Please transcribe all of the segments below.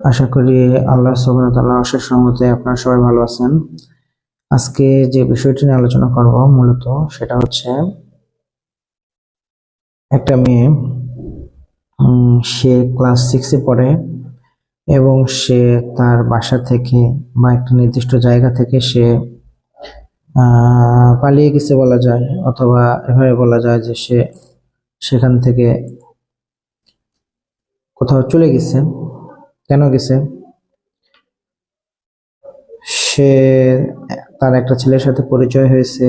আশা করি আল্লাহ তাআলা অশেষ রহমতে আপনারা সবাই ভালো আছেন। আজকে যে বিষয়টি নিয়ে আলোচনা করব মূলত সেটা হচ্ছে একটা মেয়ে সে ক্লাস সিক্সে পড়ে এবং সে তার বাসা থেকে বা একটা নির্দিষ্ট জায়গা থেকে সে পালিয়ে গেছে বলা যায় অথবা এভাবে বলা যায় যে সে সেখান থেকে কোথাও চলে গেছে। কেন গেছে? সে তার একটা ছেলের সাথে পরিচয় হয়েছে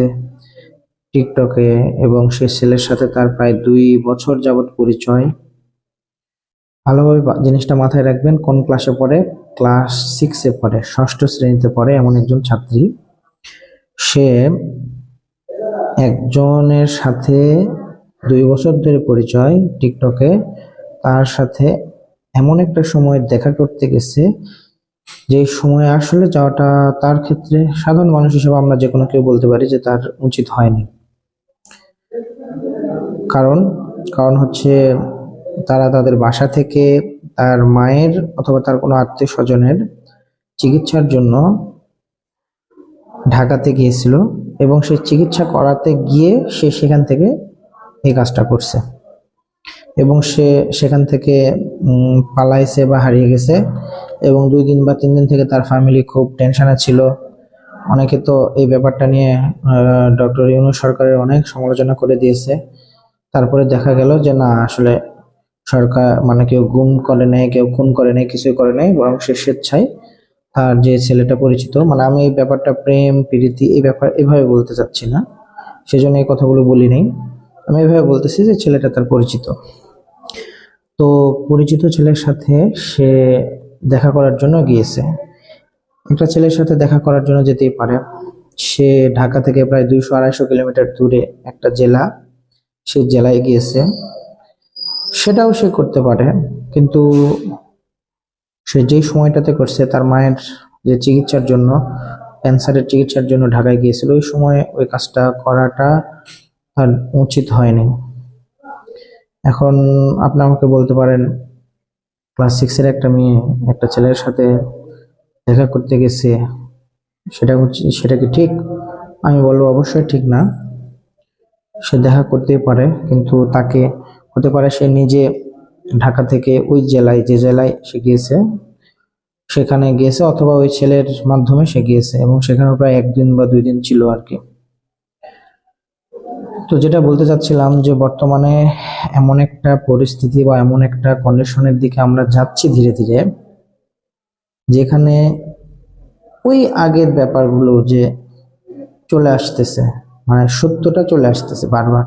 টিকটকে এবং সে ছেলের সাথে তার প্রায় দুই বছর যাবৎ পরিচয়। ভালোভাবে জিনিসটা মাথায় রাখবেন, কোন ক্লাসে পড়ে? ক্লাস সিক্সে পড়ে, ষষ্ঠ শ্রেণীতে পড়ে এমন একজন ছাত্রী। সে একজনের সাথে দুই বছর ধরে পরিচয় টিকটকে, তার সাথে এমন একটা সময় দেখা করতে গেছে, যে সময় আসলে যাওয়াটা তার ক্ষেত্রে সাধারণ মানুষ হিসেবে আমরা যে কোনো কেউ বলতে পারি যে তার উচিত হয়নি। কারণ কারণ হচ্ছে তারা তাদের বাসা থেকে তার মায়ের অথবা তার কোনো আত্মীয় স্বজনের চিকিৎসার জন্য ঢাকাতে গিয়েছিল এবং সে চিকিৎসা করাতে গিয়ে সে সেখান থেকে এই কাজটা করছে। এবং সে সেখান থেকে পালাইছে বা হারিয়ে গেছে এবং দুই দিন বা তিন দিন থেকে তার ফ্যামিলি খুব টেনশনে ছিল। অনেকে তো এই ব্যাপারটা নিয়ে ডক্টর ইউনু সরকারের অনেক সমালোচনা করে দিয়েছে। তারপরে দেখা গেল যে না, আসলে সরকার মানে কেউ গুম করে নেই কেউ খুন করে নেই কিছুই করে নেই বরং সে স্বেচ্ছায় তার যে ছেলেটা পরিচিত মানে আমি এই ব্যাপারটা প্রেম, প্রীতি এই ব্যাপার এভাবে বলতে চাচ্ছি না। সেজন্য এই কথাগুলো বলি নেই। আমি এভাবে বলতেছি যে ছেলেটা তার পরিচিত। তো পরিচিত ছেলের সাথে সে দেখা করার জন্য গিয়েছে। একটা ছেলের সাথে দেখা করার জন্য যেতেই পারে। সে ঢাকা থেকে প্রায় দুইশো আড়াইশো কিলোমিটার দূরে একটা জেলা, সে জেলায় গিয়েছে। সেটাও সে করতে পারে, কিন্তু সে যেই সময়টাতে করছে, তার মায়ের যে চিকিৎসার জন্য, ক্যান্সারের চিকিৎসার জন্য ঢাকায় গিয়েছিল, ওই সময় ওই কাজটা করাটা তার উচিত হয়নি। এখন আপনি আমাকে বলতে পারেন ক্লাস সিক্সের একটা মেয়ে, একটা ছেলের সাথে দেখা করতে গেছে, সেটা হচ্ছে, সেটা কি ঠিক? আমি বলব অবশ্যই ঠিক না। সে দেখা করতেই পারে, কিন্তু তাকে হতে পারে সে নিজে ঢাকা থেকে ওই জেলায়, যে জেলায় সে গিয়েছে, সেখানে গিয়েছে অথবা ওই ছেলের মাধ্যমে সে গিয়েছে, এবং সেখানে প্রায় একদিন বা দুই দিন ছিল আর কি। তো যেটা বলতে চাচ্ছিলাম যে বর্তমানে এমন একটা পরিস্থিতি বা এমন একটা কন্ডিশনের দিকে আমরা যাচ্ছি ধীরে ধীরে, যেখানে ওই আগের ব্যাপারগুলো যে চলে আসতেছে মানে সত্যটা চলে আসতেছে বারবার।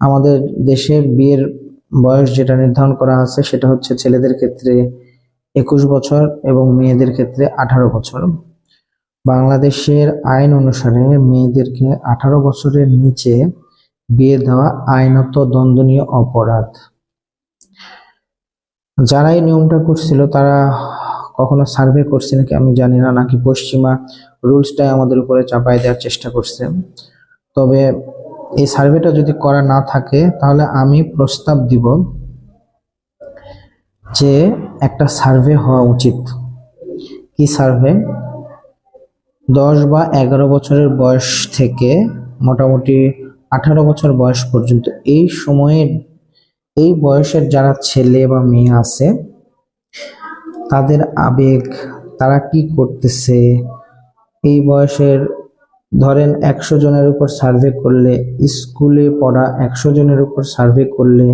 আমাদের দেশের বিয়ের বয়স যেটা নির্ধারণ করা আছে সেটা হচ্ছে ছেলেদের ক্ষেত্রে একুশ বছর এবং মেয়েদের ক্ষেত্রে আঠারো বছর। বাংলাদেশের আইন অনুসারে মেয়েদেরকে আঠারো বছরের নিচে বিয়ে দেওয়া আইনত দণ্ডনীয় অপরাধ। যারা এই নিয়মটা করছিল, তারা কখনো সার্ভে করছে নাকি আমি জানি না, নাকি পশ্চিমা রুলসটাই আমাদের উপরে চাপাই দেওয়ার চেষ্টা করছে। তবে এই সার্ভেটা যদি করা না থাকে, তাহলে আমি প্রস্তাব দিব যে একটা সার্ভে হওয়া উচিত। কি সার্ভে? দশ বা এগারো বছরের বয়স থেকে মোটামুটি আঠারো বছর বয়স পর্যন্ত এই সময়ে এই বয়সের যারা ছেলে বা মেয়ে আছে, তাদের আবেগ, তারা কি করতেছে? এই বয়সের ধরেন একশো জনের উপর সার্ভে করলে স্কুলে পড়া একশো জনের উপর সার্ভে করলে,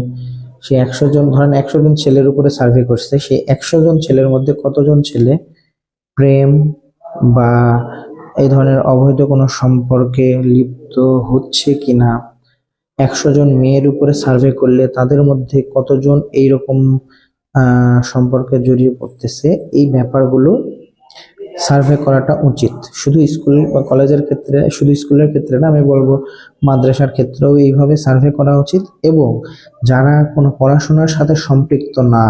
সে একশো জন, ধরেন একশো জন ছেলের উপরে সার্ভে করছে সেই একশো জন ছেলের মধ্যে কতজন ছেলে? প্রেম বা এই ধরনের অবৈধ কোনো সম্পর্কে লিপ্ত হচ্ছে কিনা? একশো জন মেয়ের উপরে সার্ভে করলে তাদের মধ্যে কতজন এইরকম সম্পর্কে জড়িয়ে পড়তেছে? এই ব্যাপারগুলো সার্ভে করাটা উচিত। শুধু স্কুল বা কলেজের ক্ষেত্রে, শুধু স্কুলের ক্ষেত্রে না, আমি বলব মাদ্রাসার ক্ষেত্রেও এইভাবে সার্ভে করা উচিত এবং যারা কোনো পড়াশোনার সাথে সম্পৃক্ত না,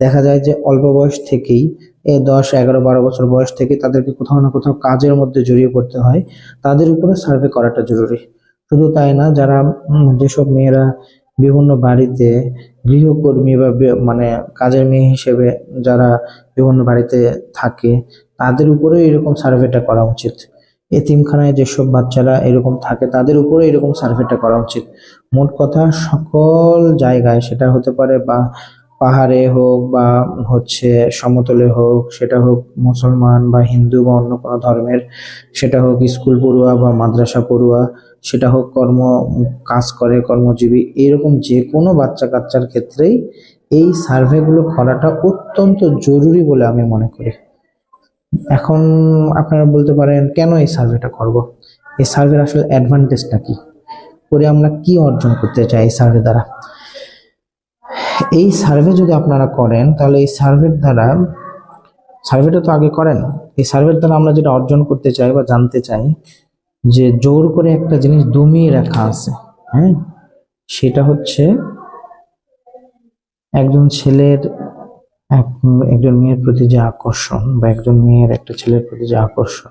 দেখা যায় যে অল্প বয়স থেকেই এই দশ, এগারো, বারো বছর বয়স থেকে তাদেরকে কোথাও না কোথাও কাজের মধ্যে জড়িয়ে পড়তে হয়। তাদের উপরে সার্ভে করাটা জরুরি। শুধু তাই না, যারা যেসব মেয়েরা বিভিন্ন বাড়িতে গৃহকর্মী বে- মানে কাজের মেয়ে হিসেবে যারা বিভিন্ন বাড়িতে থাকে, তাদের উপরেও এরকম সার্ভেটা করা উচিত। এতিমখানায় যেসব বাচ্চারা এরকম থাকে, তাদের উপরে এরকম সার্ভেটা করা উচিত। মোট কথা, সকল জায়গায় সেটা হতে পারে বা পাহাড়ে হোক বা হচ্ছে সমতলে হোক, সেটা হোক মুসলমান বা হিন্দু বা অন্য কোনো ধর্মের, সেটা হোক স্কুল পড়ুয়া বা মাদ্রাসা পড়ুয়া, সেটা হোক কর্ম কাজ করে, কর্মজীবী, এরকম যে কোনো বাচ্চা কাচ্চার ক্ষেত্রেই এই সার্ভেগুলো করাটা অত্যন্ত জরুরি বলে আমি মনে করি। এখন আপনারা বলতে পারেন, কেন এই সার্ভেটা করব? এই সার্ভের আসলে অ্যাডভান্টেজটা কি? করে আমরা কি অর্জন করতে চাই এই সার্ভে দ্বারা? এই সার্ভে যদি আপনারা করেন, তাহলে এই সার্ভের দ্বারা, সার্ভেটা তো আগে করেন, এই সার্ভের দ্বারা আমরা যেটা অর্জন করতে চাই বা জানতে চাই, যে জোর করে একটা জিনিস দমিয়ে রাখা আছে হ্যাঁ? সেটা হচ্ছে একজন ছেলের এক- একজন মেয়ের প্রতি যে আকর্ষণ বা একজন মেয়ের একটা ছেলের প্রতি যে আকর্ষণ,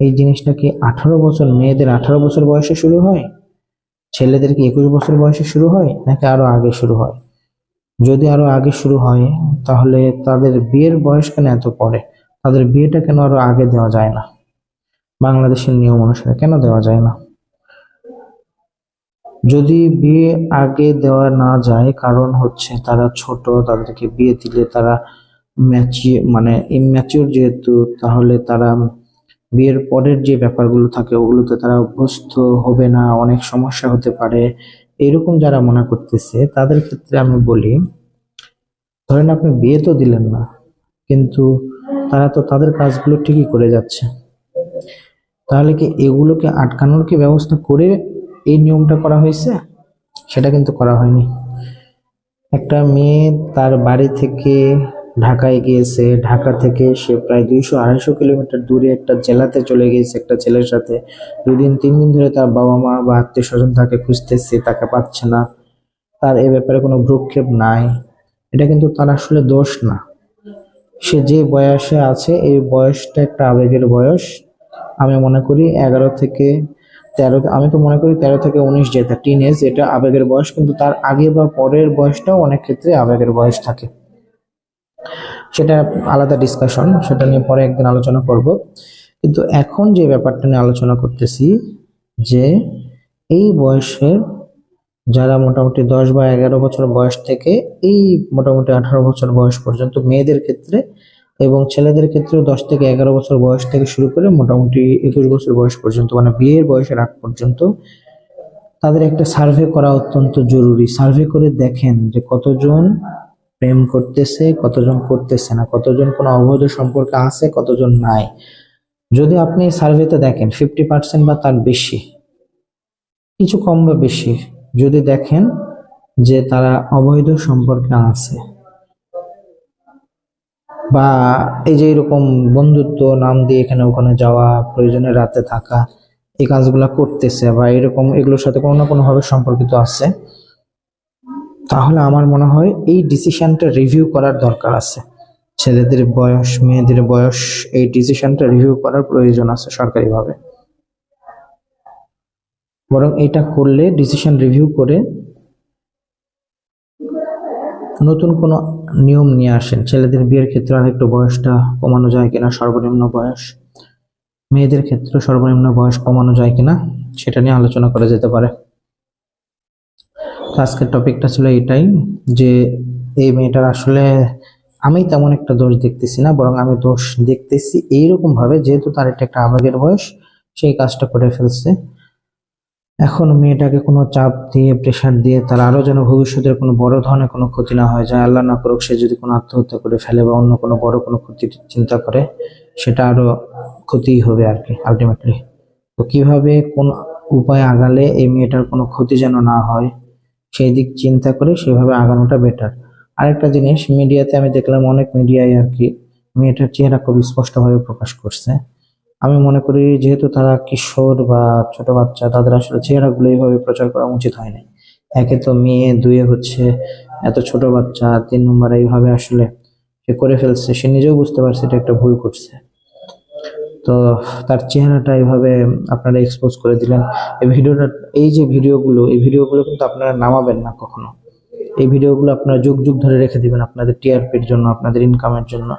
এই জিনিসটা কি আঠারো বছর, মেয়েদের আঠারো বছর বয়সে শুরু হয়? ছেলেদের কি একুশ বছর বয়সে শুরু হয়? নাকি আরও আগে শুরু হয়? যদি আরও আগে শুরু হয়, তাহলে তাদের বিয়ের বয়স কেন এত পরে? তাদের বিয়েটা কেন আরও আগে দেওয়া যায় না? বাংলাদেশের নিয়ম অনুসারে কেন দেওয়া যায় না? যদি বিয়ে আগে দেওয়া না যায়, কারণ হচ্ছে তারা ছোট তাদেরকে বিয়ে দিলে তারা ম্যাচিউর মানে ইম্যাচিউর যেহেতু, তাহলে তারা বিয়ের পরের যে ব্যাপারগুলো থাকে, ওগুলোতে তারা অভ্যস্ত হবে না, অনেক সমস্যা হতে পারে। এরকম যারা মনে করতেছে, তাদের ক্ষেত্রে আমি বলি, ধরেন আপনি বিয়ে তো দিলেন না, কিন্তু তারা তো তাদের কাজগুলো ঠিকই করে যাচ্ছে। তাহলে কি এগুলোকে আটকানোর কি ব্যবস্থা করে এই নিয়মটা করা হয়েছে? সেটা কিন্তু করা হয়নি। একটা মেয়ে তার বাড়ি থেকে ঢাকায় গিয়েছে। ঢাকা থেকে সে প্রায় দুইশো আড়াইশো কিলোমিটার দূরে একটা জেলাতে চলে গিয়েছে একটা ছেলের সাথে। দুদিন, তিন দিন ধরে তার বাবা মা বা আত্মীয় স্বজন তাকে খুঁজতেছে, তাকে পাচ্ছে না। তার এ ব্যাপারে কোনো ভ্রুক্ষেপ নাই। এটা কিন্তু তার আসলে দোষ না। সে যে বয়সে আছে, এই বয়সটা একটা আবেগের বয়স। আমি মনে করি এগারো থেকে তেরো, আমি তো মনে করি তেরো থেকে উনিশ যেটা টিন এজ এটা আবেগের বয়স। কিন্তু তার আগে বা পরের বয়সটাও অনেক ক্ষেত্রে আবেগের বয়স থাকে। সেটা আলাদা ডিসকাশন সেটা নিয়ে পরে একদিন আলোচনা করব। কিন্তু এখন যে ব্যাপারটা নিয়ে আলোচনা করতেছি, যে এই বয়সের যারা মোটামুটি দশ বা এগারো বছর বয়স থেকে, এই মোটামুটি আঠারো বছর বয়স পর্যন্ত মেয়েদের ক্ষেত্রে এবং ছেলেদের ক্ষেত্রেও দশ থেকে এগারো বছর বয়স থেকে শুরু করে মোটামুটি একুশ বছর বয়স পর্যন্ত মানে বিয়ের বয়সের আগ পর্যন্ত, তাদের একটা সার্ভে করা অত্যন্ত জরুরি। সার্ভে করে দেখেন যে কতজন প্রেম করতেছে, কতজন করতেছে না, কতজন কোনো অবৈধ সম্পর্কে আছে, কতজন নাই। যদি আপনি সার্ভেতে দেখেন ফিফটি পার্সেন্ট বা তার বেশি, কিছু কম বা বেশি, যদি দেখেন যে তারা অবৈধ সম্পর্কে আছে, বা এই যে এরকম বন্ধুত্ব, নাম দিয়ে এখানে ওখানে যাওয়া, প্রয়োজনে রাতে থাকা, এই কাজগুলা করতেছে, বা এরকম, এগুলোর সাথে কোনো না কোনোভাবে সম্পর্কিত আছে তাহলে আমার মনে হয় এই ডিসিশনটা রিভিউ করার দরকার আছে। ছেলেদের বয়স, মেয়েদের বয়স, এই ডিসিশনটা রিভিউ করার প্রয়োজন আছে সরকারিভাবে। বরং এটা করলে ডিসিশন রিভিউ করে নতুন কোনো নিয়ম নিয়ে আসেন। ছেলেদের বিয়ের ক্ষেত্রে আর একটু বয়সটা কমানো যায় কিনা, সর্বনিম্ন বয়স। মেয়েদের ক্ষেত্রে সর্বনিম্ন বয়স কমানো যায় কিনা, সেটা নিয়ে আলোচনা করা যেতে পারে। আজকের টপিকটা ছিল এটাই যে, এই মেয়েটার আসলে আমি তেমন একটা দোষ দেখতেছি না, বরং আমি দোষ দেখতেছি এইরকম ভাবে, যেহেতু তার এটা একটা আবেগের বয়স, সেই কাজটা করে ফেলছে। এখন মেয়েটাকে কোনো চাপ দিয়ে প্রেশার দিয়ে, তার আরও যেন ভবিষ্যতের কোনো বড় ধরনের কোনো ক্ষতি না হয় যায় আল্লাহ না করুক, সে যদি কোনো আত্মহত্যা করে ফেলে বা অন্য কোনো বড় কোনো ক্ষতির চিন্তা করে, সেটা আরও ক্ষতিই হবে আর কি আলটিমেটলি তো কীভাবে, কোন উপায়ে আগালে এই মেয়েটার কোনো ক্ষতি যেন না হয় সেই দিক চিন্তা করে সেভাবে আগানোটা বেটার আরেকটা জিনিস মিডিয়াতে আমি দেখলাম অনেক মিডিয়ায় আর কি, মেয়েটার চেহারা খুব স্পষ্টভাবে প্রকাশ করছে। আমি মনে করি যেহেতু তারা কিশোর বা ছোট বাচ্চা, তাদের আসলে চেহারাগুলো এইভাবে প্রচার করা উচিত হয় না একে তো মেয়ে, দুয়ে হচ্ছে এত ছোট বাচ্চা, তিন নম্বর এইভাবে আসলে সে করে ফেলছে, সে নিজেও বুঝতে পারছে এটা একটা ভুল করছে। তো তার চেহারাটা এইভাবে আপনারা এক্সপোজ করে দিলেন। এই ভিডিওটা, এই যে ভিডিওগুলো, এই ভিডিওগুলো কিন্তু আপনারা নামাবেন না কখনো। এই ভিডিওগুলো আপনারা যুগ যুগ ধরে রেখে দিবেন আপনাদের টিআরপির জন্য, আপনাদের ইনকামের জন্য।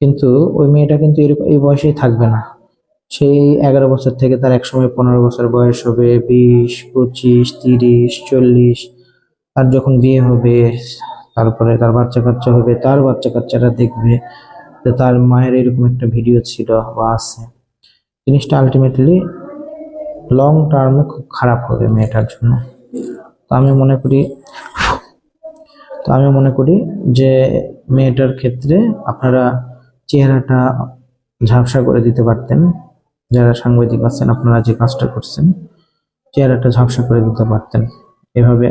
কিন্তু ওই মেয়েটা কিন্তু এরকম, এই বয়সেই থাকবে না। সেই এগারো বছর থেকে তার একসময় পনেরো বছর বয়স হবে, বিশ, পঁচিশ, তিরিশ, চল্লিশ। তার যখন বিয়ে হবে, তারপরে তার বাচ্চা কাচ্চা হবে, তার বাচ্চা কাচ্চারা দেখবে। যে তার মায়ের এরকম একটা ভিডিও ছিল বা আছে। জিনিসটা আলটিমেটলি লং টার্মে খুব খারাপ হবে মেয়েটার জন্য। তো আমি মনে করি, তো আমি মনে করি যে মেয়েটার ক্ষেত্রে আপনারা চেহারাটা ঝাপসা করে দিতে পারতেন। যারা সাংবাদিক আছেন, আপনারা যে কাজটা করছেন, চেহারাটা ঝাপসা করে দিতে পারতেন। এভাবে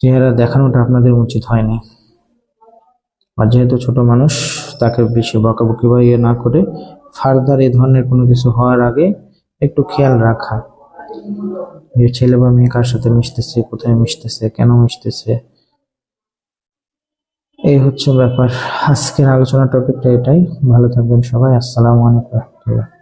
চেহারা দেখানোটা আপনাদের উচিত হয়নি। আর যেহেতু ছোট মানুষ, তাকে বেশি বকাবকি বা ইয়ে না করে ফার্দার এই ধরনের কোনো কিছু হওয়ার আগে একটু খেয়াল রাখা। যে ছেলে বা মেয়ে কার সাথে মিশতেছে, কোথায় মিশতেছে, কেন মিশতেছে? এই হচ্ছে ব্যাপার। আজকের আলোচনা টপিকটা এটাই। ভালো থাকবেন সবাই। আসসালামু আলাইকুম রহমতুল্লাহ।